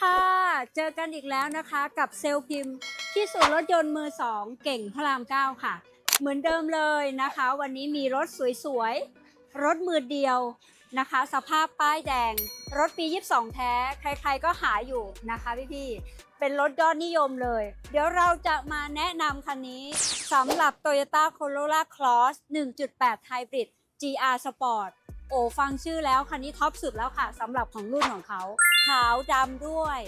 ค่ะ เจอกันอีกแล้วนะคะกับเซลล์พิมพ์ที่ศูนย์รถยนต์มือสองเก่งพระรามเก้าค่ะ เหมือนเดิมเลยนะคะ วันนี้มีรถสวยๆ รถมือเดียวนะคะ สภาพป้ายแดง รถปี 22 แท้ ใครๆก็หาอยู่นะคะพี่ๆเป็นรถยอดนิยมเลย เดี๋ยวเราจะมาแนะนำคันนี้สำหรับ Toyota Corolla Cross 1.8 Hybrid GR Sport โอ้ฟังชื่อแล้วคันนี้ท็อปสุดแล้วค่ะสำหรับของรุ่นของเขาขาวดำด้วย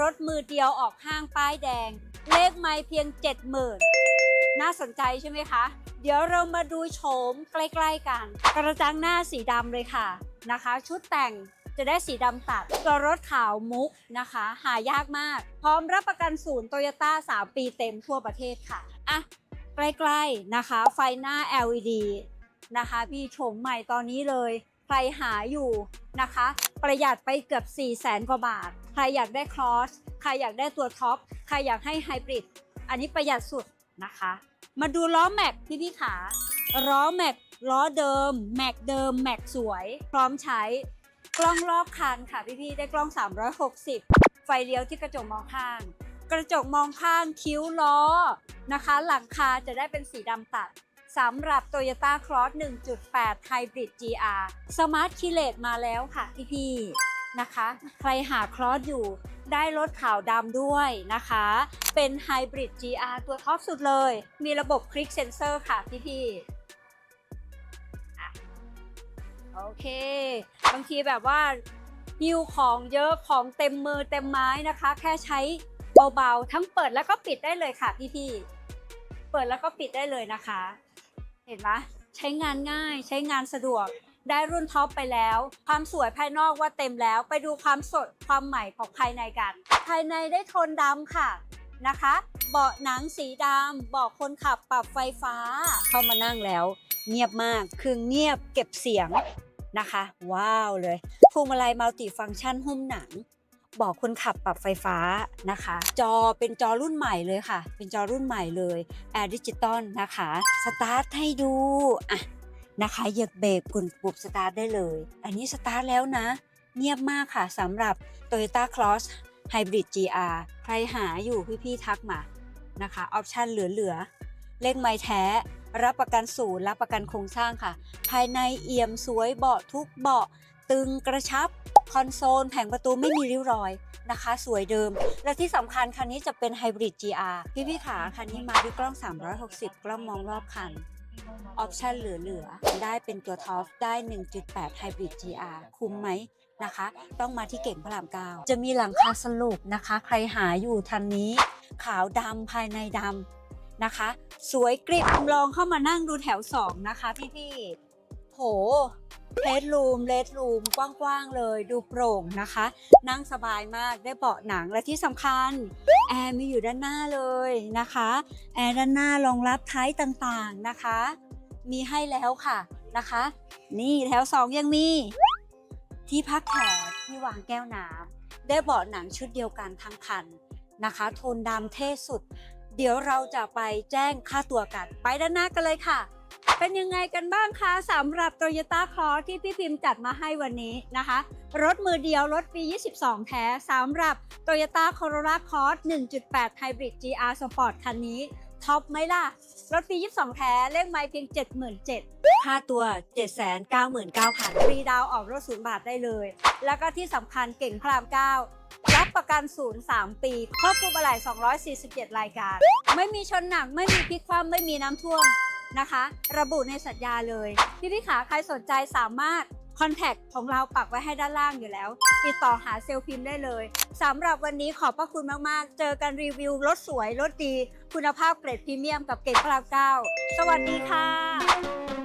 รถมือเดียวออกห้างป้ายแดง เลขไม่เพียง 70,000 น่าสนใจใช่ไหมคะ เดี๋ยวเรามาดูโฉมใกล้ๆกัน กระจังหน้าสีดำเลยค่ะนะคะ ชุดแต่งจะได้สีดำตัดตัวรถขาวมุกนะคะ หายากมาก พร้อมรับประกันศูนย์โตโยต้า3ปีเต็มทั่วประเทศค่ะอะใกล้ๆนะคะ ไฟหน้า LED นะคะพี่โฉมใหม่ตอนนี้เลย รหาอยู่นะคะ ประหยัดไปเกือบ 4 0 0แสนกว่าบาท ใครอยากได้ครอส ใครอยากได้ตัวท็อป ใครอยากให้ไฮบริด อันนี้ประหยัดสุดนะคะ มาดูล้อแม็กพี่พี่ขาล้อแม็กล้อเดิม แม็กเดิม แม็กสวย พร้อมใช้กล้องรอบคันค่ะพี่พี่ได้กล้อง 360 ไฟเลี้ยวที่กระจกมองข้าง กระจกมองข้างคิ้วล้อนะคะ หลังคาจะได้เป็นสีดำตัด สำหรับ Toyota Cross 1.8 Hybrid GR Smart k i l e t มาแล้วค่ะพี่ๆนะคะ ใครหา Cross อยู่ได้รถขาวดำด้วยนะคะ เป็น Hybrid GR ตัวท็อปสุดเลย มีระบบคลิกเซนเซอร์ค่ะพี่ๆอ่โอเค บางทีแบบว่าหิวของเยอะของเต็มมือเต็มไม้นะคะ แค่ใช้เบาๆ ทั้งเปิดแล้วก็ปิดได้เลยค่ะพี่ๆเปิดแล้วก็ปิดได้เลยนะคะ เห็นไหมใช้งานง่ายใช้งานสะดวก ได้รุ่นท็อปไปแล้ว ความสวยภายนอกว่าเต็มแล้ว ไปดูความสดความใหม่ของภายในกัน ภายในได้โทนดำค่ะนะคะ เบาะหนังสีดำเบาะคนขับปรับไฟฟ้า เข้ามานั่งแล้ว เงียบมากคือเงียบเก็บเสียงนะคะ ว้าวเลยพวงมาลัยมัลติฟังก์ชันหุ้มหนัง บอกคนขับปรับไฟฟ้านะคะ จอเป็นจอรุ่นใหม่เลยค่ะ เป็นจอรุ่นใหม่เลยแอร์ดิจิตอลนะคะสตาร์ทให้ดูอะนะคะเหยียบเบรกปุ่มปุ่มสตาร์ทได้เลย อันนี้สตาร์ทแล้วนะ เงียบมากค่ะสำหรับ Toyota Cross Hybrid GR ใครหาอยู่พี่ๆทักมานะคะออปชันเหลือๆเลขไม้แท้รับประกันศูนย์รับประกันโครงสร้างค่ะ ภายในเอี่ยมสวยเบาะทุกเบาะตึงกระชับ คอนโซลแผงประตูไม่มีริ้วรอยนะคะ สวยเดิม และที่สำคัญคันนี้จะเป็นไฮบริด GR พี่พี่ขาคันนี้มาด้วยกล้อง 360 กล้องมองรอบคันออปชันเหลือๆ ได้เป็นตัวท็อปได้ 1.8 Hybrid GR คุ้มไหมนะคะ ต้องมาที่เก่งพระรามเก้าจะมีหลังคาสรุปนะคะ ใครหาอยู่ทันนี้ ขาวดำภายในดำนะคะ สวยกริบลองเข้ามานั่งดูแถว 2 นะคะพี่ๆ โหเลดรูมเลดรูมกว้างๆเลย ดูโปร่งนะคะ นั่งสบายมากได้เบาะหนังและที่สำคัญ แอร์มีอยู่ด้านหน้าเลยนะคะ แอร์ด้านหน้ารองรับท้ายต่างๆนะคะ มีให้แล้วค่ะนะคะ นี่แถว 2 ยังมี ที่พักแขกที่วางแก้วน้ำได้เบาะหนังชุดเดียวกันทั้งคันนะคะ โทนดำเท่สุด เดี๋ยวเราจะไปแจ้งค่าตัวกัน ไปด้านหน้ากันเลยค่ะ เป็นยังไงกันบ้างคะสำหรับ Toyota Cross ที่พี่พิมพ์จัดมาให้วันนี้นะคะ รถมือเดียวรถปี 22 แท้สำหรับ Toyota Corolla Cross 1.8 Hybrid GR Sport คันนี้ท็อปไหมล่ะ รถปี 22 แท้เลขไม่เพียง 77,000ค่าตัว 799,000ฟรีดาวน์ออกรถศูนย์บาทได้เลย แล้วก็ที่สำคัญเก่งพระราม9รับประกันศูนย์3ปีครอบคลุมอะไหล่247 รายการ ไม่มีชนหนัก ไม่มีพลิกคว่ำไม่มีน้ำท่วม นะคะ ระบุในสัญญาเลยพี่พี่ขาใครสนใจสามารถคอนแทคของเราปักไว้ให้ด้านล่างอยู่แล้ว ติดต่อหาเซลล์พิมพ์ได้เลยสำหรับวันนี้ขอบพระคุณมาก ๆ เจอกันรีวิวรถสวยรถดี คุณภาพเกรดพรีเมียมกับเกรดพระรามเก้าสวัสดีค่ะ